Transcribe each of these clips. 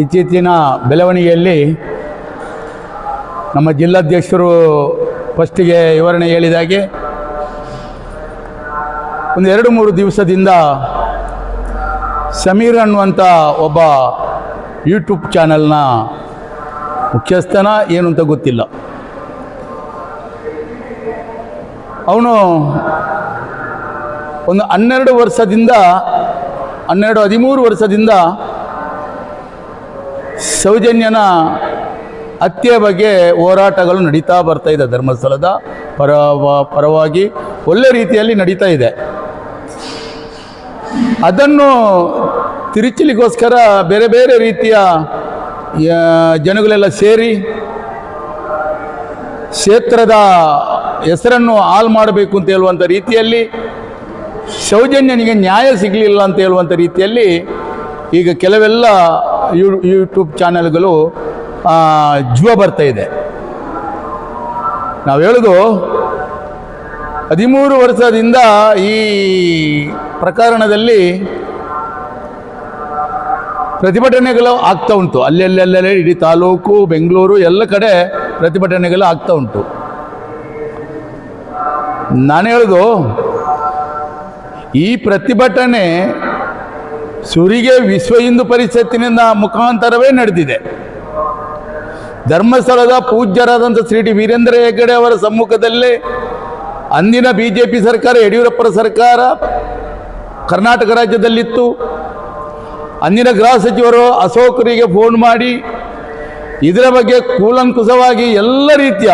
ಇತ್ತೀಚಿನ ಬೆಳವಣಿಗೆಯಲ್ಲಿ ನಮ್ಮ ಜಿಲ್ಲಾಧ್ಯಕ್ಷರು ಫಸ್ಟಿಗೆ ವಿವರಣೆ ಹೇಳಿದಾಗೆ ಒಂದು ಎರಡು ಮೂರು ದಿವಸದಿಂದ ಸಮೀರ್ ಅನ್ನುವಂಥ ಒಬ್ಬ ಯೂಟ್ಯೂಬ್ ಚಾನಲ್ನ ಮುಖ್ಯಸ್ಥನ ಏನು ಅಂತ ಗೊತ್ತಿಲ್ಲ. ಅವನು ಒಂದು ಹನ್ನೆರಡು ವರ್ಷದಿಂದ ಹನ್ನೆರಡು ಹದಿಮೂರು ವರ್ಷದಿಂದ ಸೌಜನ್ಯನ ಹತ್ಯೆ ಬಗ್ಗೆ ಹೋರಾಟಗಳು ನಡೀತಾ ಬರ್ತಾ ಇದೆ ಧರ್ಮಸ್ಥಳದ. ಪರ ಪರವಾಗಿ ಒಳ್ಳೆ ರೀತಿಯಲ್ಲಿ ನಡೀತಾ ಇದೆ. ಅದನ್ನು ತಿರುಚಲಿಗೋಸ್ಕರ ಬೇರೆ ಬೇರೆ ರೀತಿಯ ಜನಗಳೆಲ್ಲ ಸೇರಿ ಕ್ಷೇತ್ರದ ಹೆಸರನ್ನು ಹಾಳು ಮಾಡಬೇಕು ಅಂತ ಹೇಳುವಂಥ ರೀತಿಯಲ್ಲಿ ಸೌಜನ್ಯನಿಗೆ ನ್ಯಾಯ ಸಿಗಲಿಲ್ಲ ಅಂತ ಹೇಳುವಂಥ ರೀತಿಯಲ್ಲಿ ಈಗ ಕೆಲವೆಲ್ಲ ಯೂ ಯೂಟ್ಯೂಬ್ ಚಾನೆಲ್ಗಳು ಜುವ ಬರ್ತಾ ಇದೆ. ನಾವು ಹೇಳೋದು, ಹದಿಮೂರು ವರ್ಷದಿಂದ ಈ ಪ್ರಕರಣದಲ್ಲಿ ಪ್ರತಿಭಟನೆಗಳು ಆಗ್ತಾ ಉಂಟು. ಅಲ್ಲೆಲ್ಲೆಲ್ಲೆಲ್ಲ ಇಡೀ ತಾಲೂಕು, ಬೆಂಗಳೂರು, ಎಲ್ಲ ಕಡೆ ಪ್ರತಿಭಟನೆಗಳು ಆಗ್ತಾ ಉಂಟು. ನಾನು ಹೇಳೋದು, ಈ ಪ್ರತಿಭಟನೆ ಸುರಿಗೆ ವಿಶ್ವ ಹಿಂದೂ ಪರಿಷತ್ತಿನಿಂದ ಮುಖಾಂತರವೇ ನಡೆದಿದೆ. ಧರ್ಮಸ್ಥಳದ ಪೂಜ್ಯರಾದಂಥ ಶ್ರೀ ಡಿ ವೀರೇಂದ್ರ ಹೆಗ್ಗಡೆ ಅವರ ಸಮ್ಮುಖದಲ್ಲಿ ಅಂದಿನ ಬಿ ಜೆ ಪಿ ಸರ್ಕಾರ, ಯಡಿಯೂರಪ್ಪರ ಸರ್ಕಾರ ಕರ್ನಾಟಕ ರಾಜ್ಯದಲ್ಲಿತ್ತು. ಅಂದಿನ ಗೃಹ ಸಚಿವರು ಅಶೋಕರಿಗೆ ಫೋನ್ ಮಾಡಿ, ಇದರ ಬಗ್ಗೆ ಕೂಲಂಕುಷವಾಗಿ ಎಲ್ಲ ರೀತಿಯ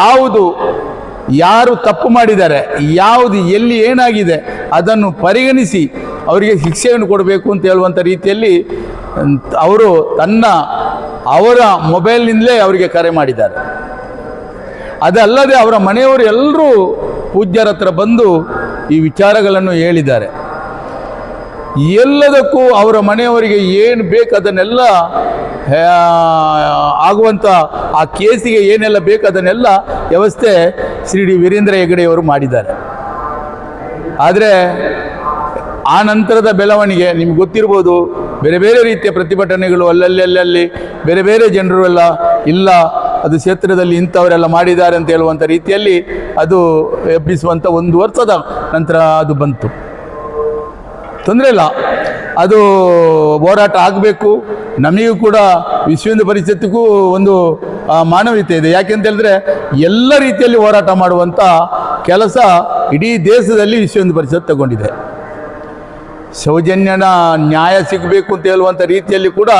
ಯಾವುದು ಯಾರು ತಪ್ಪು ಮಾಡಿದ್ದಾರೆ, ಯಾವುದು ಎಲ್ಲಿ ಏನಾಗಿದೆ ಅದನ್ನು ಪರಿಗಣಿಸಿ ಅವರಿಗೆ ಶಿಕ್ಷೆಯನ್ನು ಕೊಡಬೇಕು ಅಂತ ಹೇಳುವಂಥ ರೀತಿಯಲ್ಲಿ ಅವರು ತನ್ನ ಅವರ ಮೊಬೈಲ್ನಿಂದಲೇ ಅವರಿಗೆ ಕರೆ ಮಾಡಿದ್ದಾರೆ. ಅದಲ್ಲದೆ ಅವರ ಮನೆಯವರು ಎಲ್ಲರೂ ಪೂಜ್ಯರ ಬಂದು ಈ ವಿಚಾರಗಳನ್ನು ಹೇಳಿದ್ದಾರೆ. ಎಲ್ಲದಕ್ಕೂ ಅವರ ಮನೆಯವರಿಗೆ ಏನು ಬೇಕು ಅದನ್ನೆಲ್ಲ ಆಗುವಂಥ ಆ ಕೇಸಿಗೆ ಏನೆಲ್ಲ ಬೇಕು ಅದನ್ನೆಲ್ಲ ವ್ಯವಸ್ಥೆ ಶ್ರೀ ಡಿ ವೀರೇಂದ್ರ ಹೆಗಡೆಯವರು ಮಾಡಿದ್ದಾರೆ. ಆದರೆ ಆ ನಂತರದ ಬೆಳವಣಿಗೆ ನಿಮ್ಗೆ ಗೊತ್ತಿರ್ಬೋದು, ಬೇರೆ ಬೇರೆ ರೀತಿಯ ಪ್ರತಿಭಟನೆಗಳು ಅಲ್ಲಲ್ಲಿ ಅಲ್ಲಲ್ಲಿ ಬೇರೆ ಬೇರೆ ಜನರು ಎಲ್ಲ, ಇಲ್ಲ, ಅದು ಕ್ಷೇತ್ರದಲ್ಲಿ ಇಂಥವರೆಲ್ಲ ಮಾಡಿದ್ದಾರೆ ಅಂತ ಹೇಳುವಂಥ ರೀತಿಯಲ್ಲಿ ಅದು ಎಬ್ಬಿಸುವಂಥ ಒಂದು ವರ್ಷದ ನಂತರ ಅದು ಬಂತು. ತೊಂದರೆ ಇಲ್ಲ. ಅದು ಹೋರಾಟ ಆಗಬೇಕು. ನಮಗೂ ಕೂಡ ವಿಶ್ವ ಹಿಂದೂ ಪರಿಷತ್ತಿಗೂ ಒಂದು ಮಾನವೀಯತೆ ಇದೆ. ಯಾಕೆಂತ ಹೇಳಿದ್ರೆ ಎಲ್ಲ ರೀತಿಯಲ್ಲಿ ಹೋರಾಟ ಮಾಡುವಂಥ ಕೆಲಸ ಇಡೀ ದೇಶದಲ್ಲಿ ವಿಶ್ವ ಹಿಂದೂ ಪರಿಷತ್ ತಗೊಂಡಿದೆ. ಸೌಜನ್ಯನ ನ್ಯಾಯ ಸಿಗಬೇಕು ಅಂತ ಹೇಳುವಂಥ ರೀತಿಯಲ್ಲಿ ಕೂಡ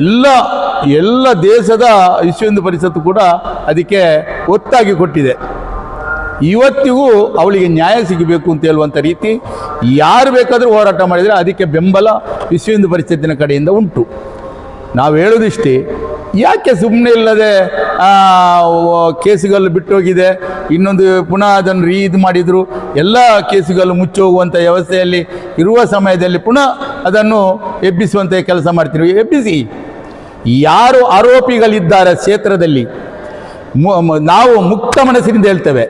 ಎಲ್ಲ ಎಲ್ಲ ದೇಶದ ವಿಶ್ವ ಪರಿಷತ್ತು ಕೂಡ ಅದಕ್ಕೆ ಒತ್ತಾಗಿ ಕೊಟ್ಟಿದೆ. ಇವತ್ತಿಗೂ ಅವಳಿಗೆ ನ್ಯಾಯ ಸಿಗಬೇಕು ಅಂತ ಹೇಳುವಂಥ ರೀತಿ ಯಾರು ಬೇಕಾದರೂ ಹೋರಾಟ ಮಾಡಿದರೆ ಅದಕ್ಕೆ ಬೆಂಬಲ ವಿಶ್ವ ಹಿಂದೂ ಪರಿಷತ್ತಿನ ಕಡೆಯಿಂದ ಉಂಟು. ನಾವು ಹೇಳೋದಿಷ್ಟೇ ಯಾಕೆ ಸುಮ್ಮನೆ ಇಲ್ಲದೆ ಕೇಸುಗಳು ಬಿಟ್ಟೋಗಿದೆ, ಇನ್ನೊಂದು ಪುನಃ ಅದನ್ನು ರೀ ಇದು ಮಾಡಿದರು, ಎಲ್ಲ ಕೇಸುಗಳು ಮುಚ್ಚೋಗುವಂಥ ವ್ಯವಸ್ಥೆಯಲ್ಲಿ ಇರುವ ಸಮಯದಲ್ಲಿ ಪುನಃ ಅದನ್ನು ಎಬ್ಬಿಸುವಂಥ ಕೆಲಸ ಮಾಡ್ತೀವಿ ಎಬ್ಬಿಸಿ, ಯಾರು ಆರೋಪಿಗಳಿದ್ದಾರೆ ಕ್ಷೇತ್ರದಲ್ಲಿ ನಾವು ಮುಕ್ತ ಮನಸ್ಸಿನಿಂದ ಹೇಳ್ತೇವೆ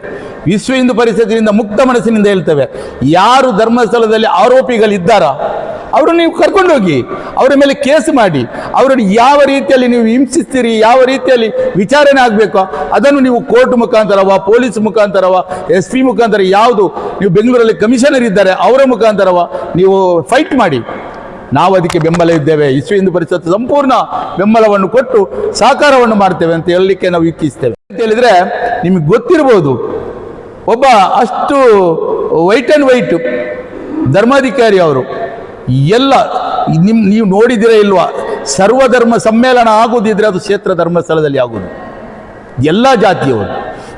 ವಿಶ್ವ ಹಿಂದೂ ಪರಿಷತ್ತಿನಿಂದ ಮುಕ್ತ ಮನಸ್ಸಿನಿಂದ ಹೇಳ್ತೇವೆ. ಯಾರು ಧರ್ಮಸ್ಥಳದಲ್ಲಿ ಆರೋಪಿಗಳಿದ್ದಾರಾ ಅವರು ನೀವು ಕರ್ಕೊಂಡೋಗಿ ಅವರ ಮೇಲೆ ಕೇಸ್ ಮಾಡಿ, ಅವರನ್ನು ಯಾವ ರೀತಿಯಲ್ಲಿ ನೀವು ಹಿಂಸಿಸ್ತೀರಿ, ಯಾವ ರೀತಿಯಲ್ಲಿ ವಿಚಾರಣೆ ಆಗಬೇಕು ಅದನ್ನು ನೀವು ಕೋರ್ಟ್ ಮುಖಾಂತರವ ಪೊಲೀಸ್ ಮುಖಾಂತರವ ಎಸ್ ಪಿ ಮುಖಾಂತರ ಯಾವುದು, ನೀವು ಬೆಂಗಳೂರಲ್ಲಿ ಕಮಿಷನರ್ ಇದ್ದಾರೆ ಅವರ ಮುಖಾಂತರವ ನೀವು ಫೈಟ್ ಮಾಡಿ. ನಾವು ಅದಕ್ಕೆ ಬೆಂಬಲ ಇದ್ದೇವೆ. ವಿಶ್ವ ಹಿಂದೂ ಪರಿಷತ್ ಸಂಪೂರ್ಣ ಬೆಂಬಲವನ್ನು ಕೊಟ್ಟು ಸಹಕಾರವನ್ನು ಮಾಡ್ತೇವೆ ಅಂತ ಹೇಳಲಿಕ್ಕೆ ನಾವು ಇಚ್ಛಿಸ್ತೇವೆ. ಅಂತ ಹೇಳಿದ್ರೆ ನಿಮಗೆ ಗೊತ್ತಿರ್ಬೋದು ಒಬ್ಬ ಅಷ್ಟು ವೈಟ್ ಆ್ಯಂಡ್ ವೈಟ್ ಧರ್ಮಾಧಿಕಾರಿ ಅವರು, ಎಲ್ಲ, ನಿಮ್, ನೀವು ನೋಡಿದಿರ ಇಲ್ವಾ? ಸರ್ವಧರ್ಮ ಸಮ್ಮೇಳನ ಆಗೋದಿದ್ರೆ ಅದು ಕ್ಷೇತ್ರ ಧರ್ಮಸ್ಥಳದಲ್ಲಿ ಆಗೋದು. ಎಲ್ಲ ಜಾತಿಯವರು.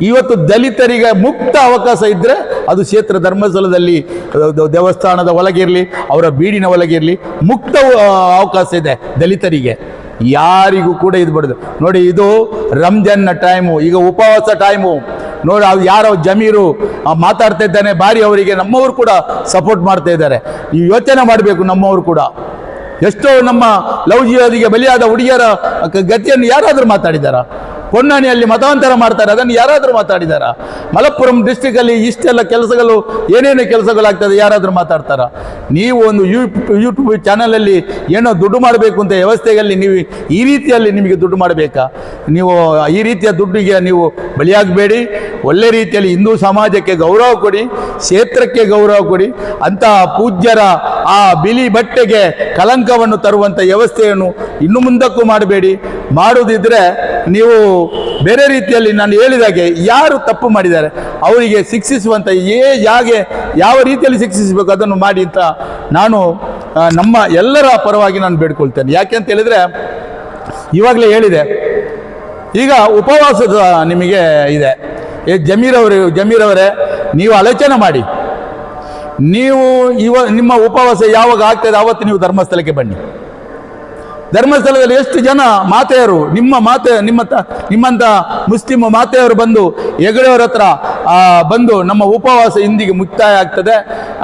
ಇವತ್ತು ದಲಿತರಿಗೆ ಮುಕ್ತ ಅವಕಾಶ ಇದ್ದರೆ ಅದು ಕ್ಷೇತ್ರ ಧರ್ಮಸ್ಥಳದಲ್ಲಿ ದೇವಸ್ಥಾನದ ಒಳಗಿರಲಿ ಅವರ ಬೀಡಿನ ಒಳಗಿರಲಿ ಮುಕ್ತ ಅವಕಾಶ ಇದೆ ದಲಿತರಿಗೆ. ಯಾರಿಗೂ ಕೂಡ ಇದು ಬಿಡೋದು ನೋಡಿ, ಇದು ರಂಜಾನ್ನ ಟೈಮು ಈಗ ಉಪವಾಸ ಟೈಮು ನೋಡಿ, ಅದು ಯಾರೋ ಜಮೀರು ಮಾತಾಡ್ತಾ ಇದ್ದಾನೆ ಬಾರಿ ಅವರಿಗೆ ನಮ್ಮವರು ಕೂಡ ಸಪೋರ್ಟ್ ಮಾಡ್ತಾ ಇದ್ದಾರೆ. ಈ ಯೋಚನೆ ಮಾಡಬೇಕು ನಮ್ಮವರು ಕೂಡ. ಎಷ್ಟೋ ನಮ್ಮ ಲವ್ ಜಿಯೋದಿಗೆ ಬಲಿಯಾದ ಹುಡುಗಿಯರ ಗತಿಯನ್ನು ಯಾರಾದರೂ ಮಾತಾಡಿದಾರ ಹೊನ್ನಾಣಿಯಲ್ಲಿ ಮತಾಂತರ ಮಾಡ್ತಾರೆ, ಅದನ್ನು ಯಾರಾದರೂ ಮಾತಾಡಿದಾರ? ಮಲಪ್ಪುರಂ ಡಿಸ್ಟಿಕಲ್ಲಿ ಇಷ್ಟೆಲ್ಲ ಕೆಲಸಗಳು, ಏನೇನು ಕೆಲಸಗಳಾಗ್ತದೆ ಯಾರಾದರೂ ಮಾತಾಡ್ತಾರ? ನೀವು ಒಂದು ಯೂಟ್ಯೂಬ್ ಯೂಟ್ಯೂಬ್ ಚಾನಲಲ್ಲಿ ಏನೋ ದುಡ್ಡು ಮಾಡಬೇಕು ಅಂತ ವ್ಯವಸ್ಥೆಯಲ್ಲಿ ನೀವು ಈ ರೀತಿಯಲ್ಲಿ ನಿಮಗೆ ದುಡ್ಡು ಮಾಡಬೇಕಾ? ನೀವು ಈ ರೀತಿಯ ದುಡ್ಡಿಗೆ ನೀವು ಬಲಿಯಾಗಬೇಡಿ, ಒಳ್ಳೆ ರೀತಿಯಲ್ಲಿ ಹಿಂದೂ ಸಮಾಜಕ್ಕೆ ಗೌರವ ಕೊಡಿ, ಕ್ಷೇತ್ರಕ್ಕೆ ಗೌರವ ಕೊಡಿ, ಅಂತಹ ಪೂಜ್ಯರ ಆ ಬಿಳಿ ಬಟ್ಟೆಗೆ ಕಲಂಕವನ್ನು ತರುವಂಥ ವ್ಯವಸ್ಥೆಯನ್ನು ಇನ್ನು ಮುಂದಕ್ಕೂ ಮಾಡಬೇಡಿ. ಮಾಡುವುದಿದ್ರೆ ನೀವು ಬೇರೆ ರೀತಿಯಲ್ಲಿ ನಾನು ಹೇಳಿದಾಗೆ ಯಾರು ತಪ್ಪು ಮಾಡಿದ್ದಾರೆ, ಅವರಿಗೆ ಶಿಕ್ಷಿಸುವಂಥ ಏ ಯಾಗೆ ಯಾವ ರೀತಿಯಲ್ಲಿ ಶಿಕ್ಷಿಸಬೇಕು ಅದನ್ನು ಮಾಡಿ ಅಂತ ನಾನು ನಮ್ಮ ಎಲ್ಲರ ಪರವಾಗಿ ನಾನು ಬೇಡ್ಕೊಳ್ತೇನೆ. ಯಾಕೆ ಅಂತ ಹೇಳಿದರೆ, ಇವಾಗಲೇ ಹೇಳಿದೆ, ಈಗ ಉಪವಾಸದ ನಿಮಗೆ ಇದೆ. ಏ ಜಮೀರ್ ಅವರು, ಜಮೀರ್ ಅವರೇ, ನೀವು ಆಲೋಚನೆ ಮಾಡಿ. ನೀವು ಇವ, ನಿಮ್ಮ ಉಪವಾಸ ಯಾವಾಗ ಆಗ್ತದೆ ಆವತ್ತು ನೀವು ಧರ್ಮಸ್ಥಳಕ್ಕೆ ಬನ್ನಿ. ಧರ್ಮಸ್ಥಳದಲ್ಲಿ ಎಷ್ಟು ಜನ ಮಾತೆಯರು, ನಿಮ್ಮ ಮಾತೆ, ನಿಮ್ಮ ನಿಮ್ಮಂತ ನಿಮ್ಮಂಥ ಮುಸ್ಲಿಂ ಮಾತೆಯವರು ಬಂದು ಹೆಗಡೆಯವರ ಹತ್ರ ಬಂದು ನಮ್ಮ ಉಪವಾಸ ಇಂದಿಗೆ ಮುಕ್ತಾಯ ಆಗ್ತದೆ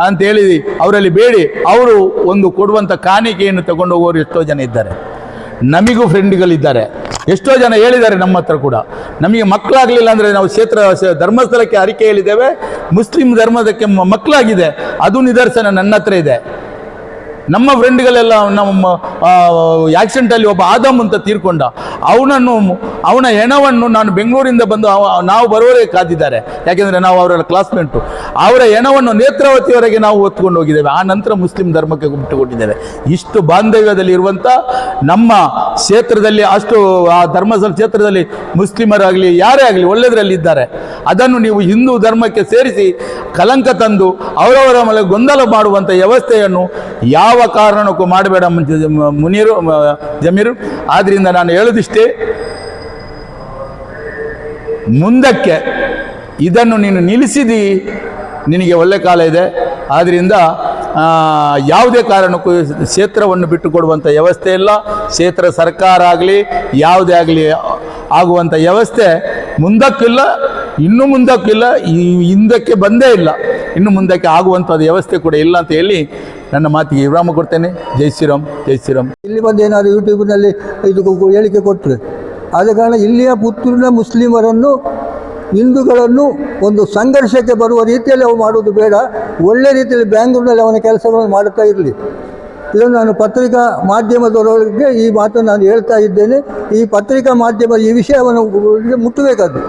ಅಂತ ಹೇಳಿ ಅವರಲ್ಲಿ ಬೇಡಿ. ಅವರು ಒಂದು ಕೊಡುವಂಥ ಕಾಣಿಕೆಯನ್ನು ತಗೊಂಡು ಹೋಗೋರು ಎಷ್ಟೋ ಜನ ಇದ್ದಾರೆ. ನಮಗೂ ಫ್ರೆಂಡ್ಗಳಿದ್ದಾರೆ. ಎಷ್ಟೋ ಜನ ಹೇಳಿದ್ದಾರೆ ನಮ್ಮ ಹತ್ರ ಕೂಡ. ನಮಗೆ ಮಕ್ಕಳಾಗಲಿಲ್ಲ ಅಂದರೆ ನಾವು ಕ್ಷೇತ್ರ ಧರ್ಮಸ್ಥಳಕ್ಕೆ ಅರಿಕೆ ಹೇಳಿದ್ದೇವೆ. ಮುಸ್ಲಿಂ ಧರ್ಮದಕ್ಕೆ ಮಕ್ಕಳಾಗಿದೆ. ಅದು ನಿದರ್ಶನ ನನ್ನ ಹತ್ರ ಇದೆ. ನಮ್ಮ ಫ್ರೆಂಡ್ಗಳೆಲ್ಲ ನಮ್ಮ ಆಕ್ಸಿಡೆಂಟಲ್ಲಿ ಒಬ್ಬ ಆದಮ್ ಅಂತ ತೀರ್ಕೊಂಡ. ಅವನನ್ನು, ಅವನ ಹೆಣವನ್ನು ನಾನು ಬೆಂಗಳೂರಿಂದ ಬಂದು ನಾವು ಬರೋವರೆಗೆ ಕಾದಿದ್ದಾರೆ. ಯಾಕೆಂದರೆ ನಾವು ಅವರ ಕ್ಲಾಸ್ಮೇಟು ಅವರ ಹೆಣವನ್ನು ನೇತ್ರಾವತಿಯವರೆಗೆ ನಾವು ಹೊತ್ಕೊಂಡು ಹೋಗಿದ್ದೇವೆ. ಆ ನಂತರ ಮುಸ್ಲಿಂ ಧರ್ಮಕ್ಕೆ ಬಿಟ್ಟುಕೊಟ್ಟಿದ್ದೇವೆ ಇಷ್ಟು ಬಾಂಧವ್ಯದಲ್ಲಿ ಇರುವಂಥ ನಮ್ಮ ಕ್ಷೇತ್ರದಲ್ಲಿ ಅಷ್ಟು, ಆ ಧರ್ಮಸ್ಥಳ ಕ್ಷೇತ್ರದಲ್ಲಿ ಮುಸ್ಲಿಮರಾಗಲಿ, ಯಾರೇ ಆಗಲಿ ಒಳ್ಳೆಯದರಲ್ಲಿ ಇದ್ದಾರೆ. ಅದನ್ನು ನೀವು ಹಿಂದೂ ಧರ್ಮಕ್ಕೆ ಸೇರಿಸಿ ಕಲಂಕ ತಂದು ಅವರವರ ಮೇಲೆ ಗೊಂದಲ ಮಾಡುವಂಥ ವ್ಯವಸ್ಥೆಯನ್ನು ಯಾವ ಕಾರಣಕ್ಕೂ ಮಾಡಬೇಡ ಮುನೀರು ಜಮೀರು. ಆದ್ದರಿಂದ ನಾನು ಹೇಳೋದಿಷ್ಟೇ, ಮುಂದಕ್ಕೆ ಇದನ್ನು ನೀನು ನಿಲ್ಲಿಸಿದಿ, ನಿನಗೆ ಒಳ್ಳೆ ಕಾಲ ಇದೆ. ಆದ್ದರಿಂದ ಯಾವುದೇ ಕಾರಣಕ್ಕೂ ಕ್ಷೇತ್ರವನ್ನು ಬಿಟ್ಟುಕೊಡುವಂಥ ವ್ಯವಸ್ಥೆ ಇಲ್ಲ. ಕ್ಷೇತ್ರ ಸರ್ಕಾರ ಆಗಲಿ, ಯಾವುದೇ ಆಗಲಿ ಆಗುವಂಥ ವ್ಯವಸ್ಥೆ ಮುಂದಕ್ಕಿಲ್ಲ, ಇನ್ನು ಮುಂದಕ್ಕಿಲ್ಲ, ಈ ಹಿಂದಕ್ಕೆ ಬಂದೇ ಇಲ್ಲ. ಇನ್ನು ಮುಂದಕ್ಕೆ ಆಗುವಂಥದ್ದು ವ್ಯವಸ್ಥೆ ಕೂಡ ಇಲ್ಲ ಅಂತ ಹೇಳಿ ನನ್ನ ಮಾತಿಗೆ ವಿರಾಮ ಕೊಡ್ತೇನೆ. ಜೈ ಶ್ರೀರಾಮ್ ಜೈ ಶ್ರೀರಾಮ್. ಇಲ್ಲಿ ಬಂದು ಏನಾದರೂ ಯೂಟ್ಯೂಬ್ನಲ್ಲಿ ಇದು ಹೇಳಿಕೆ ಕೊಟ್ಟರೆ ಆದ ಕಾರಣ ಇಲ್ಲಿಯ ಪುತ್ತೂರಿನ ಮುಸ್ಲಿಮರನ್ನು, ಹಿಂದೂಗಳನ್ನು ಒಂದು ಸಂಘರ್ಷಕ್ಕೆ ಬರುವ ರೀತಿಯಲ್ಲಿ ಅವು ಮಾಡುವುದು ಬೇಡ. ಒಳ್ಳೆ ರೀತಿಯಲ್ಲಿ ಬ್ಯಾಂಗ್ಳೂರಿನಲ್ಲಿ ಅವನ ಕೆಲಸಗಳನ್ನು ಮಾಡುತ್ತಾ ಇರಲಿ. ಇದನ್ನು ನಾನು ಪತ್ರಿಕಾ ಮಾಧ್ಯಮದವರೊಳಗೆ ಈ ಮಾತನ್ನು ನಾನು ಹೇಳ್ತಾ ಇದ್ದೇನೆ. ಈ ಪತ್ರಿಕಾ ಮಾಧ್ಯಮ ಈ ವಿಷಯವನ್ನು ಮುಟ್ಟಬೇಕದು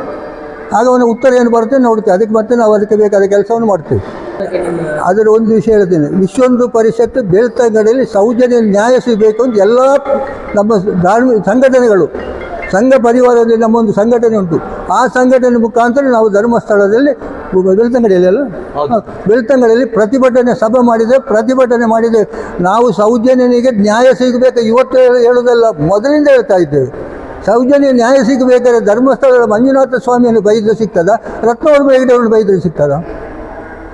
ಆಗ ಅವನ ಉತ್ತರ ಏನು ಬರುತ್ತೆ ನೋಡುತ್ತೆ ಅದಕ್ಕೆ ಮತ್ತೆ ನಾವು ಅದಕ್ಕೆ ಬೇಕಾದ ಕೆಲಸವನ್ನು ಮಾಡ್ತೇವೆ. ಅದರ ಒಂದು ವಿಷಯ ಹೇಳ್ತೀನಿ. ವಿಶ್ವೊಂದು ಪರಿಷತ್ತು ಬೆಳ್ತಂಗಡಿಯಲ್ಲಿ ಸೌಜನ್ಯ ನ್ಯಾಯ ಸಿಗಬೇಕು ಅಂತ ಎಲ್ಲ ನಮ್ಮ ಧಾರ್ಮಿಕ ಸಂಘಟನೆಗಳು ಸಂಘ ಪರಿವಾರದಲ್ಲಿ ನಮ್ಮೊಂದು ಸಂಘಟನೆ ಉಂಟು. ಆ ಸಂಘಟನೆ ಮುಖಾಂತರ ನಾವು ಧರ್ಮಸ್ಥಳದಲ್ಲಿ ಬೆಳ್ತಂಗಡಿಯಲ್ಲಿ ಅಲ್ಲ? ಬೆಳ್ತಂಗಡಿಯಲ್ಲಿ ಪ್ರತಿಭಟನೆ ಸಭೆ ಮಾಡಿದೆ ಪ್ರತಿಭಟನೆ ಮಾಡಿದೆ ನಾವು ಸೌಜನ್ಯನಿಗೆ ನ್ಯಾಯ ಸಿಗಬೇಕು. ಇವತ್ತು ಹೇಳೋದಲ್ಲ ಹೇಳುವುದಲ್ಲ ಮೊದಲಿಂದ ಹೇಳ್ತಾ ಇದ್ದೇವೆ. ಸೌಜನ್ಯ ನ್ಯಾಯ ಸಿಗಬೇಕಾದ್ರೆ ಧರ್ಮಸ್ಥಳದ ಮಂಜುನಾಥ ಸ್ವಾಮಿಯನ್ನು ಬೈದ್ರೆ ಸಿಗ್ತದ? ರತ್ನವ್ರ ಬೈದವ್ರನ್ನ ಬೈದ್ರೆ ಸಿಗ್ತದ?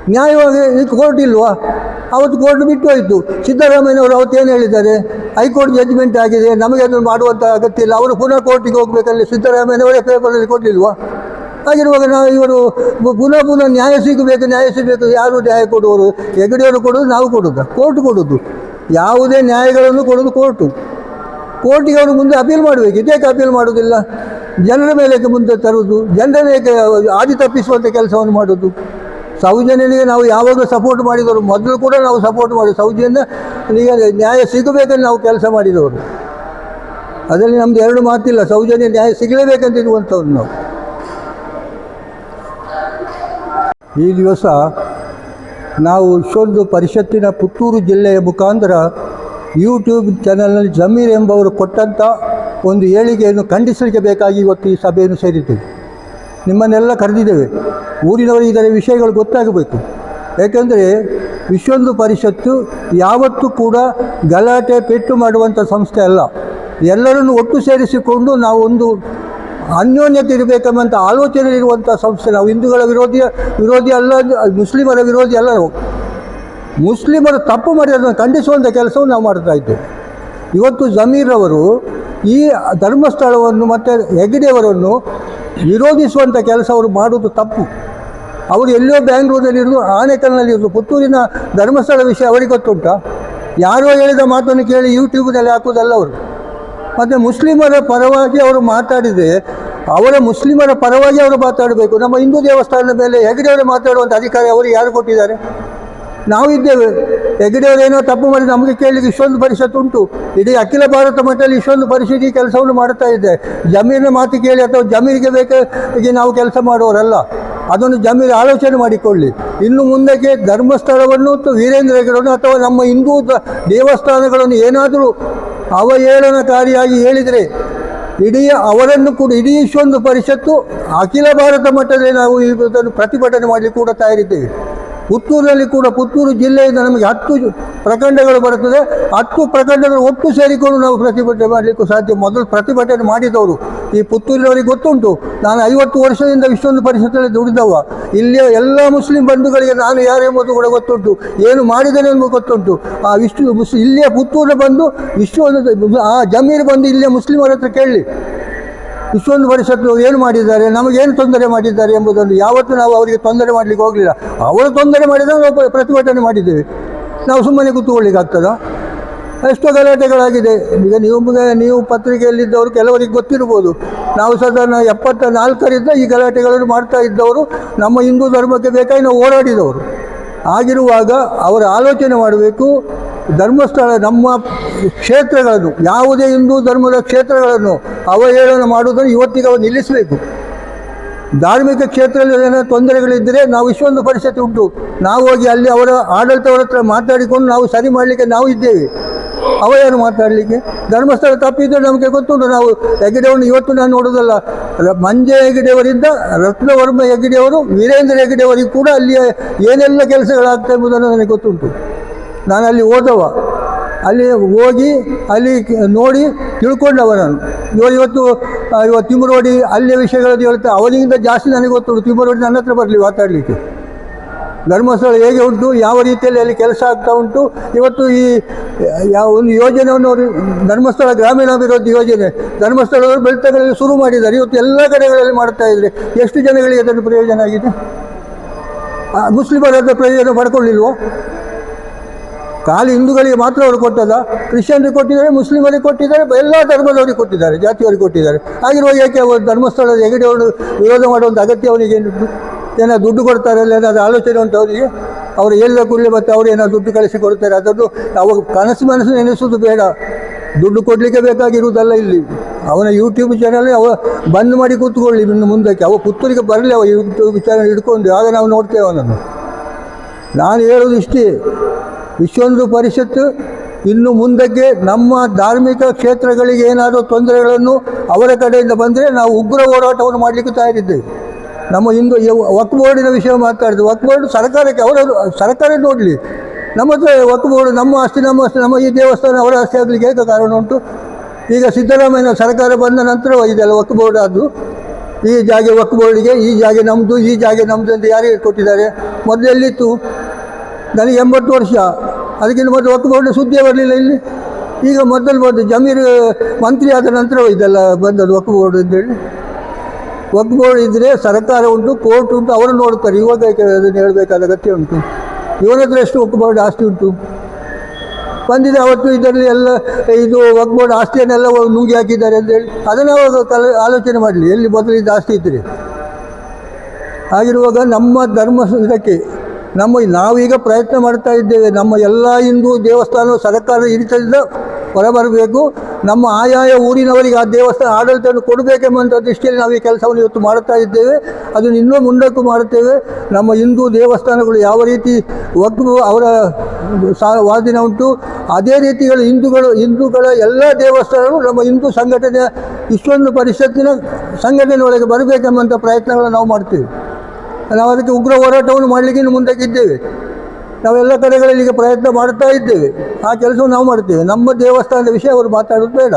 ನ್ಯಾಯವಾಗಿ ಈ ಕೋರ್ಟ್ ಇಲ್ವಾ? ಅವತ್ತು ಕೋರ್ಟ್ ಬಿಟ್ಟು ಹೋಯಿತು. ಸಿದ್ದರಾಮಯ್ಯನವರು ಏನು ಹೇಳಿದ್ದಾರೆ? ಹೈಕೋರ್ಟ್ ಜಡ್ಜ್ಮೆಂಟ್ ಆಗಿದೆ. ನಮಗೆ ಅದನ್ನು ಮಾಡುವಂಥ ಅಗತ್ಯ ಇಲ್ಲ ಅವರು ಪುನಃ ಕೋರ್ಟಿಗೆ ಹೋಗಬೇಕಲ್ಲಿ ಸಿದ್ದರಾಮಯ್ಯನವರೇ ಪೇಪರಲ್ಲಿ ಕೊಡಲಿಲ್ವಾ ಹಾಗಿರುವಾಗ ನಾವು ಇವರು ಪುನಃ ಪುನಃ ನ್ಯಾಯ ಸಿಗಬೇಕು ನ್ಯಾಯ ಸಿಗಬೇಕು. ಯಾರು ನ್ಯಾಯ ಕೊಡುವರು? ಹೆಗಡೆಯವರು ಕೊಡೋದು ನಾವು ಕೊಡೋದು ಕೋರ್ಟ್ ಕೊಡೋದು ಯಾವುದೇ ನ್ಯಾಯಗಳನ್ನು ಕೊಡೋದು ಕೋರ್ಟು ಕೋರ್ಟಿಗೆ ಅವರು ಮುಂದೆ ಅಪೀಲ್ ಮಾಡಬೇಕು. ಇದೇಕೆ ಅಪೀಲ್ ಮಾಡೋದಿಲ್ಲ ಜನರ ಮೇಲೆ ಮುಂದೆ ತರುವುದು. ಜನರನ್ನೇಕೆ ಆದಿ ತಪ್ಪಿಸುವಂಥ ಕೆಲಸವನ್ನು ಮಾಡೋದು ಸೌಜನ್ಯನಿಗೆ ನಾವು ಯಾವಾಗಲೂ ಸಪೋರ್ಟ್ ಮಾಡಿದವರು. ಮೊದಲು ಕೂಡ ನಾವು ಸಪೋರ್ಟ್ ಮಾಡಿ, ಸೌಜನ್ಯ ಈಗ ನ್ಯಾಯ ಸಿಗಬೇಕಂತ ನಾವು ಕೆಲಸ ಮಾಡಿದವರು. ಅದರಲ್ಲಿ ನಮ್ದು ಎರಡು ಮಾತಿಲ್ಲ, ಸೌಜನ್ಯ ನ್ಯಾಯ ಸಿಗಲೇಬೇಕಂತ ಇರುವಂಥವ್ರು ನಾವು. ಈ ದಿವಸ ನಾವು ಇಷ್ಟೊಂದು ಪರಿಷತ್ತಿನ ಪುತ್ತೂರು ಜಿಲ್ಲೆಯ ಮುಖಾಂತರ ಯೂಟ್ಯೂಬ್ ಚಾನಲ್ನಲ್ಲಿ ಜಮೀರ್ ಎಂಬವರು ಕೊಟ್ಟಂಥ ಒಂದು ಹೇಳಿಕೆಯನ್ನು ಖಂಡಿಸಲಿಕ್ಕೆ ಬೇಕಾಗಿ ಇವತ್ತು ಈ ಸಭೆಯನ್ನು ಸೇರಿದ್ದೇವೆ. ನಿಮ್ಮನ್ನೆಲ್ಲ ಕರೆದಿದ್ದೇವೆ. ಊರಿನವರಿಗೆ ಇದರ ವಿಷಯಗಳು ಗೊತ್ತಾಗಬೇಕು. ಏಕೆಂದರೆ ವಿಶ್ವೊಂದು ಪರಿಷತ್ತು ಯಾವತ್ತೂ ಕೂಡ ಗಲಾಟೆ, ಪೆಟ್ಟು ಮಾಡುವಂಥ ಸಂಸ್ಥೆ ಅಲ್ಲ. ಎಲ್ಲರನ್ನು ಒಟ್ಟು ಸೇರಿಸಿಕೊಂಡು ನಾವು ಒಂದು ಅನ್ಯೋನ್ಯತೆ ಇರಬೇಕೆಂಬಂಥ ಆಲೋಚನೆ ಇರುವಂಥ ಸಂಸ್ಥೆ. ನಾವು ಹಿಂದೂಗಳ ವಿರೋಧಿಯ ವಿರೋಧಿ ಅಲ್ಲ, ಮುಸ್ಲಿಮರ ವಿರೋಧಿ ಅಲ್ಲ ಮುಸ್ಲಿಮರು ತಪ್ಪು ಮಾಡಿ ಅದನ್ನು ಖಂಡಿಸುವಂಥ ಕೆಲಸವನ್ನು ನಾವು ಮಾಡ್ತಾ ಇದ್ದೇವೆ. ಇವತ್ತು ಜಮೀರ್ ಅವರು ಈ ಧರ್ಮಸ್ಥಳವನ್ನು ಮತ್ತು ಹೆಗ್ಡೆಯವರನ್ನು ವಿರೋಧಿಸುವಂಥ ಕೆಲಸ ಅವರು ಮಾಡುವುದು ತಪ್ಪು. ಅವರು ಎಲ್ಲೋ ಬ್ಯಾಂಗ್ಳೂರಿನಲ್ಲಿರೋದು ಆನೆಕಲ್ನಲ್ಲಿರೋದು ಪುತ್ತೂರಿನ ಧರ್ಮಸ್ಥಳ ವಿಷಯ ಅವರಿಗೆ ಗೊತ್ತುಂಟಾ. ಯಾರೋ ಹೇಳಿದ ಮಾತನ್ನು ಕೇಳಿ ಯೂಟ್ಯೂಬ್ನಲ್ಲಿ ಹಾಕೋದಲ್ಲ ಅವರು. ಮತ್ತು ಮುಸ್ಲಿಮರ ಪರವಾಗಿ ಅವರು ಮಾತಾಡಿದರೆ ಅವರ ಮುಸ್ಲಿಮರ ಪರವಾಗಿ ಅವರು ಮಾತಾಡಬೇಕು. ನಮ್ಮ ಹಿಂದೂ ದೇವಸ್ಥಾನದ ಮೇಲೆ ಹೆಗಡೆಯವರು ಮಾತಾಡುವಂಥ ಅಧಿಕಾರ ಅವರು ಯಾರು ಕೊಟ್ಟಿದ್ದಾರೆ? ನಾವು ಇದ್ದೇವೆ ಹೆಗಡೆಯವರು ಏನೋ ತಪ್ಪು ಮಾಡಿ ನಮಗೆ ಕೇಳಿದ ಇಷ್ಟೊಂದು ಪರಿಷತ್ ಉಂಟು. ಇಡೀ ಅಖಿಲ ಭಾರತ ಮಟ್ಟದಲ್ಲಿ ಇಷ್ಟೊಂದು ಪರಿಷತ್ ಈ ಕೆಲಸವನ್ನು ಮಾಡ್ತಾ ಇದೆ ಜಮೀನಿನ ಮಾತು ಕೇಳಿ ಅಥವಾ ಜಮೀನಿಗೆ ಬೇಕಾಗಿ ನಾವು ಕೆಲಸ ಮಾಡುವವರಲ್ಲ ಅದನ್ನು ಜಮೀನು ಆಲೋಚನೆ ಮಾಡಿಕೊಳ್ಳಿ. ಇನ್ನು ಮುಂದಕ್ಕೆ ಧರ್ಮಸ್ಥಳವನ್ನು, ವೀರೇಂದ್ರ ಹೆಗಡನ್ನು ಅಥವಾ ನಮ್ಮ ಹಿಂದೂ ದೇವಸ್ಥಾನಗಳನ್ನು ಏನಾದರೂ ಅವಹೇಳನಕಾರಿಯಾಗಿ ಹೇಳಿದರೆ, ಇಡೀ ಅವರನ್ನು ಕೂಡ, ಇಡೀ ಇಷ್ಟೊಂದು ಪರಿಷತ್ತು ಅಖಿಲ ಭಾರತ ಮಟ್ಟದಲ್ಲಿ ನಾವು ಇದನ್ನು ಪ್ರತಿಭಟನೆ ಮಾಡಲಿಕ್ಕೆ ಕೂಡ ತಯಾರಿದ್ದೇವೆ. ಪುತ್ತೂರಿನಲ್ಲಿ ಕೂಡ ಪುತ್ತೂರು ಜಿಲ್ಲೆಯಿಂದ ನಮಗೆ ಹತ್ತು ಪ್ರಖಂಡಗಳು ಬರುತ್ತದೆ. ಹತ್ತು ಪ್ರಖಂಡಗಳು ಒಟ್ಟು ಸೇರಿಕೊಂಡು ನಾವು ಪ್ರತಿಭಟನೆ ಮಾಡಲಿಕ್ಕೂ ಸಾಧ್ಯ. ಮೊದಲು ಪ್ರತಿಭಟನೆ ಮಾಡಿದವರು ಈ ಪುತ್ತೂರಿನವರಿಗೆ ಗೊತ್ತುಂಟು. ನಾನು ಐವತ್ತು ವರ್ಷದಿಂದ ಇಷ್ಟೊಂದು ಪರಿಷತ್ತಲ್ಲಿ ದುಡಿದವ. ಇಲ್ಲಿಯ ಎಲ್ಲ ಮುಸ್ಲಿಂ ಬಂಧುಗಳಿಗೆ ನಾನು ಯಾರೆಂಬುದು ಕೂಡ ಗೊತ್ತುಂಟು. ಏನು ಮಾಡಿದ್ದೇನೆ ಎಂಬುದು ಗೊತ್ತುಂಟು. ಆ ವಿಶ್ವ ಮುಸ್ ಇಲ್ಲಿಯ ಪುತ್ತೂರಿನ ಬಂದು ವಿಶ್ವ ಆ ಜಮೀರ್ ಬಂದು ಇಲ್ಲಿಯ ಮುಸ್ಲಿಮರ ಹತ್ರ ಕೇಳಲಿ ಇಷ್ಟೊಂದು ಪರಿಷತ್ತು ಏನು ಮಾಡಿದ್ದಾರೆ, ನಮಗೇನು ತೊಂದರೆ ಮಾಡಿದ್ದಾರೆ ಎಂಬುದನ್ನು ಯಾವತ್ತೂ ನಾವು ಅವರಿಗೆ ತೊಂದರೆ ಮಾಡಲಿಕ್ಕೆ ಹೋಗಲಿಲ್ಲ. ಅವರು ತೊಂದರೆ ಮಾಡಿದರೆ ನಾವು ಪ್ರತಿಭಟನೆ ಮಾಡಿದ್ದೇವೆ. ನಾವು ಸುಮ್ಮನೆ ಕೂತ್ಕೊಳ್ಳಿಕ್ಕಾಗ್ತದ ಎಷ್ಟೋ ಗಲಾಟೆಗಳಾಗಿದೆ. ಈಗ ನೀವು ನೀವು ಪತ್ರಿಕೆಯಲ್ಲಿದ್ದವರು ಕೆಲವರಿಗೆ ಗೊತ್ತಿರ್ಬೋದು. ನಾವು ಸಾಧಾರಣ ಎಪ್ಪತ್ತ ನಾಲ್ಕರಿಂದ ಈ ಗಲಾಟೆಗಳನ್ನು ಮಾಡ್ತಾ ಇದ್ದವರು ನಮ್ಮ ಹಿಂದೂ ಧರ್ಮಕ್ಕೆ ಬೇಕಾಗಿ ನಾವು ಓಡಾಡಿದವರು ಆಗಿರುವಾಗ ಅವರ ಆಲೋಚನೆ ಮಾಡಬೇಕು ಧರ್ಮಸ್ಥಳ, ನಮ್ಮ ಕ್ಷೇತ್ರಗಳನ್ನು, ಯಾವುದೇ ಹಿಂದೂ ಧರ್ಮದ ಕ್ಷೇತ್ರಗಳನ್ನು ಅವಹೇಳನ ಮಾಡುವುದನ್ನು ಇವತ್ತಿಗೆ ಅವರು ನಿಲ್ಲಿಸಬೇಕು. ಧಾರ್ಮಿಕ ಕ್ಷೇತ್ರದಲ್ಲಿ ಏನಾದರೂ ತೊಂದರೆಗಳಿದ್ದರೆ ನಾವು ಇಷ್ಟೊಂದು ಪರಿಸ್ಥಿತಿ ಉಂಟು. ನಾವು ಹೋಗಿ ಅಲ್ಲಿ ಅವರ ಆಡಳಿತವರ ಹತ್ರ ಮಾತಾಡಿಕೊಂಡು ನಾವು ಸರಿ ಮಾಡಲಿಕ್ಕೆ ನಾವು ಇದ್ದೇವೆ. ಅವ ಮಾತಾಡಲಿಕ್ಕೆ? ಧರ್ಮಸ್ಥಳ ತಪ್ಪಿದ್ದರೆ ನಮಗೆ ಗೊತ್ತುಂಟು, ನಾವು ಹೆಗಡೆಯನ್ನು ಇವತ್ತು ನಾನು ನೋಡೋದಲ್ಲ ಮಂಜೆ ಹೆಗಡೆಯವರಿಂದ ರತ್ನವರ್ಮ ಹೆಗ್ಗಡೆಯವರು, ವೀರೇಂದ್ರ ಹೆಗ್ಗಡೆಯವರಿಗೆ ಕೂಡ ಅಲ್ಲಿ ಏನೆಲ್ಲ ಕೆಲಸಗಳಾಗ್ತಾ ಎಂಬುದನ್ನು ನನಗೆ ಗೊತ್ತುಂಟು. ನಾನು ಅಲ್ಲಿ ಓದವ. ಅಲ್ಲಿ ಹೋಗಿ ಅಲ್ಲಿ ನೋಡಿ ತಿಳ್ಕೊಂಡವ ನಾನು. ಇವರು ಇವತ್ತು ಇವತ್ತು ತಿಮ್ಮರೋಡಿ ಅಲ್ಲಿಯ ವಿಷಯಗಳು ಹೇಳ್ತಾ, ಅವನಿಗಿಂತ ಜಾಸ್ತಿ ನನಗೆ ಗೊತ್ತುಂಟು ತಿಮ್ಮರೋಡಿ ನನ್ನ ಹತ್ರ ಬರಲಿ ಮಾತಾಡಲಿಕ್ಕೆ. ಧರ್ಮಸ್ಥಳ ಹೇಗೆ ಉಂಟು, ಯಾವ ರೀತಿಯಲ್ಲಿ ಅಲ್ಲಿ ಕೆಲಸ ಆಗ್ತಾ ಉಂಟು, ಇವತ್ತು ಈ, ಯಾವ ಒಂದು ಯೋಜನೆಯನ್ನು ಅವರು, ಧರ್ಮಸ್ಥಳ ಗ್ರಾಮೀಣಾಭಿವೃದ್ಧಿ ಯೋಜನೆ ಧರ್ಮಸ್ಥಳವರು ಬೆಳ್ತಗಳಲ್ಲಿ ಶುರು ಮಾಡಿದ್ದಾರೆ, ಇವತ್ತು ಎಲ್ಲ ಕಡೆಗಳಲ್ಲಿ ಮಾಡ್ತಾ ಇದ್ದಾರೆ. ಎಷ್ಟು ಜನಗಳಿಗೆ ಅದನ್ನು ಪ್ರಯೋಜನ ಆಗಿದೆ? ಮುಸ್ಲಿಮರ ಪ್ರಯೋಜನ ಪಡ್ಕೊಳ್ಳಿಲ್ವೋ? ಖಾಲಿ ಹಿಂದೂಗಳಿಗೆ ಮಾತ್ರ ಅವರು ಕೊಟ್ಟದ ಕ್ರಿಶ್ಚಿಯನ್ರಿಗೆ ಕೊಟ್ಟಿದ್ದಾರೆ, ಮುಸ್ಲಿಮರಿಗೆ ಕೊಟ್ಟಿದ್ದಾರೆ, ಎಲ್ಲ ಧರ್ಮದವರಿಗೆ ಕೊಟ್ಟಿದ್ದಾರೆ, ಜಾತಿಯವರಿಗೆ ಕೊಟ್ಟಿದ್ದಾರೆ. ಆಗಿರುವ ಏಕೆ ಅವರು ಧರ್ಮಸ್ಥಳದ ಹೆಗಡೆಯವರು ವಿರೋಧ ಮಾಡುವಂಥ ಅಗತ್ಯ ಅವರಿಗೆ ಏನೋ ದುಡ್ಡು ಕೊಡ್ತಾರೆ ಅಲ್ಲ, ಏನಾದರೂ ಆಲೋಚನೆ ಉಂಟು ಅವರಿಗೆ? ಅವರು ಎಲ್ಲ ಕೂಡಲೇ ಮತ್ತು ಅವರು ಏನೋ ದುಡ್ಡು ಕಳಿಸಿ ಕೊಡ್ತಾರೆ. ಅದರದ್ದು ಅವಾಗ ಕನಸು ಮನಸ್ಸು ನೆನೆಸೋದು ಬೇಡ. ದುಡ್ಡು ಕೊಡಲಿಕ್ಕೆ ಬೇಕಾಗಿರುವುದಲ್ಲ ಇಲ್ಲಿ. ಅವನ ಯೂಟ್ಯೂಬ್ ಚಾನಲ್ ಅವ ಬಂದ್ ಮಾಡಿ ಕೂತ್ಕೊಳ್ಳಿ ಇನ್ನು ಮುಂದಕ್ಕೆ. ಅವ ಪುತ್ತೂರಿಗೆ ಬರಲಿ, ಅವ ಯೂಟ್ಯೂಬ್ ಚಾನಲ್ ಹಿಡ್ಕೊಂಡು. ಆಗ ನಾವು ನೋಡ್ತೇವೆ ಅವನನ್ನು. ನಾನು ಹೇಳೋದು ಇಷ್ಟೇ. ವಿಶ್ವೊಂದು ಪರಿಷತ್ತು ಇನ್ನು ಮುಂದಕ್ಕೆ ನಮ್ಮ ಧಾರ್ಮಿಕ ಕ್ಷೇತ್ರಗಳಿಗೆ ಏನಾದರೂ ತೊಂದರೆಗಳನ್ನು ಅವರ ಕಡೆಯಿಂದ ಬಂದರೆ ನಾವು ಉಗ್ರ ಹೋರಾಟವನ್ನು ಮಾಡಲಿಕ್ಕೆ ತಯಾರಿದ್ದೇವೆ. ನಮ್ಮ ಇಂದು ವಕ್ ಬೋರ್ಡಿನ ವಿಷಯ ಮಾತಾಡಿದ್ದು ವಕ್ ಬೋರ್ಡ್ ಸರ್ಕಾರಕ್ಕೆ ಅವರ ಸರ್ಕಾರ ನೋಡಲಿ. ನಮ್ಮ ಹತ್ರ ವಕ್ ಬೋರ್ಡ್ ನಮ್ಮ ಆಸ್ತಿ ನಮ್ಮ ಆಸ್ತಿ, ನಮ್ಮ ಈ ದೇವಸ್ಥಾನ ಅವರ ಆಸ್ತಿ ಆಗಲಿಕ್ಕೆ ಏಕ ಕಾರಣ ಉಂಟು. ಈಗ ಸಿದ್ದರಾಮಯ್ಯ ಸರ್ಕಾರ ಬಂದ ನಂತರ ಇದೆಲ್ಲ ವಕ್ ಬೋರ್ಡ್ ಆದ್ದು. ಈ ಜಾಗೆ ವಕ್ ಬೋರ್ಡಿಗೆ, ಈ ಜಾಗೆ ನಮ್ಮದು ಈ ಜಾಗೆ ನಮ್ಮದು ಅಂತ ಯಾರಿಗೆ ಕೊಟ್ಟಿದ್ದಾರೆ. ಮೊದಲು ಎಲ್ಲಿತ್ತು ನನಗೆ ಎಂಬತ್ತು ವರ್ಷ. ಅದಕ್ಕಿಂತ ಮೊದಲು ಒಕ್ಕ ಬೋರ್ಡ್ ಸುದ್ದಿಯೇ ಬರಲಿಲ್ಲ ಇಲ್ಲಿ. ಈಗ ಮೊದಲು ಬಂದು ಜಮೀರ್ ಮಂತ್ರಿ ಆದ ನಂತರ ಇದೆಲ್ಲ ಬಂದದ್ದು ಒಕ್ಕ ಬೋರ್ಡ್ ಅಂತೇಳಿ ವಕ್ಫ್ ಬೋರ್ಡ್ ಇದ್ದರೆ ಸರ್ಕಾರ ಉಂಟು, ಕೋರ್ಟ್ ಉಂಟು ಅವರು ನೋಡ್ತಾರೆ ಇವಾಗ ಅದನ್ನು ಹೇಳಬೇಕಾದ ಅಗತ್ಯ ಉಂಟು. ಇವನ ಹತ್ರ ಎಷ್ಟು ಬೋರ್ಡ್ ಆಸ್ತಿ ಉಂಟು? ಬಂದಿದೆ, ಅವತ್ತು ಇದರಲ್ಲಿ ಎಲ್ಲ ಇದು ವಕ್ಫ್ ಬೋರ್ಡ್ ಆಸ್ತಿಯನ್ನೆಲ್ಲ ನುಂಗಿ ಹಾಕಿದ್ದಾರೆ ಅಂತೇಳಿ ಅದನ್ನು ಅವಾಗ ಕಲ, ಆಲೋಚನೆ ಮಾಡಲಿ. ಎಲ್ಲಿ ಮೊದಲು ಇದು ಆಸ್ತಿ ಇದ್ದರೆ ಆಗಿರುವಾಗ ನಮ್ಮ ಧರ್ಮ ಇದಕ್ಕೆ ನಮ್ಮ ನಾವೀಗ ಪ್ರಯತ್ನ ಮಾಡ್ತಾ ಇದ್ದೇವೆ. ನಮ್ಮ ಎಲ್ಲ ಹಿಂದೂ ದೇವಸ್ಥಾನ ಸರ್ಕಾರದ ಹಿಡಿತದಿಂದ ಹೊರಬರಬೇಕು. ನಮ್ಮ ಆಯಾಯ ಊರಿನವರಿಗೆ ಆ ದೇವಸ್ಥಾನ ಆಡಳಿತವನ್ನು ಕೊಡಬೇಕೆಂಬಂಥ ದೃಷ್ಟಿಯಲ್ಲಿ ನಾವು ಈ ಕೆಲಸವನ್ನು ಇವತ್ತು ಮಾಡ್ತಾ ಇದ್ದೇವೆ. ಅದನ್ನು ಇನ್ನೂ ಮುಂದಕ್ಕೂ ಮಾಡುತ್ತೇವೆ. ನಮ್ಮ ಹಿಂದೂ ದೇವಸ್ಥಾನಗಳು ಯಾವ ರೀತಿ ಒಗ್ಗು ಅವರ ವಾದಿನ ಉಂಟು, ಅದೇ ರೀತಿಗಳು ಹಿಂದೂಗಳು, ಹಿಂದೂಗಳ ಎಲ್ಲ ದೇವಸ್ಥಾನಗಳು ನಮ್ಮ ಹಿಂದೂ ಸಂಘಟನೆಯ ಇಷ್ಟೊಂದು ಪರಿಷತ್ತಿನ ಸಂಘಟನೆ ಒಳಗೆ ಬರಬೇಕೆಂಬಂಥ ಪ್ರಯತ್ನಗಳನ್ನು ನಾವು ಮಾಡ್ತೇವೆ ನಾವು ಅದಕ್ಕೆ ಉಗ್ರ ಹೋರಾಟವನ್ನು ಮಾಡಲಿಕ್ಕೆ ಇನ್ನು ಮುಂದಕ್ಕೆ ಇದ್ದೇವೆ ನಾವೆಲ್ಲ ಕಡೆಗಳಲ್ಲಿ ಈಗ ಪ್ರಯತ್ನ ಮಾಡ್ತಾ ಇದ್ದೇವೆ. ಆ ಕೆಲಸವನ್ನು ನಾವು ಮಾಡ್ತೇವೆ ನಮ್ಮ ದೇವಸ್ಥಾನದ ವಿಷಯ ಅವರು ಮಾತಾಡೋದು ಬೇಡ.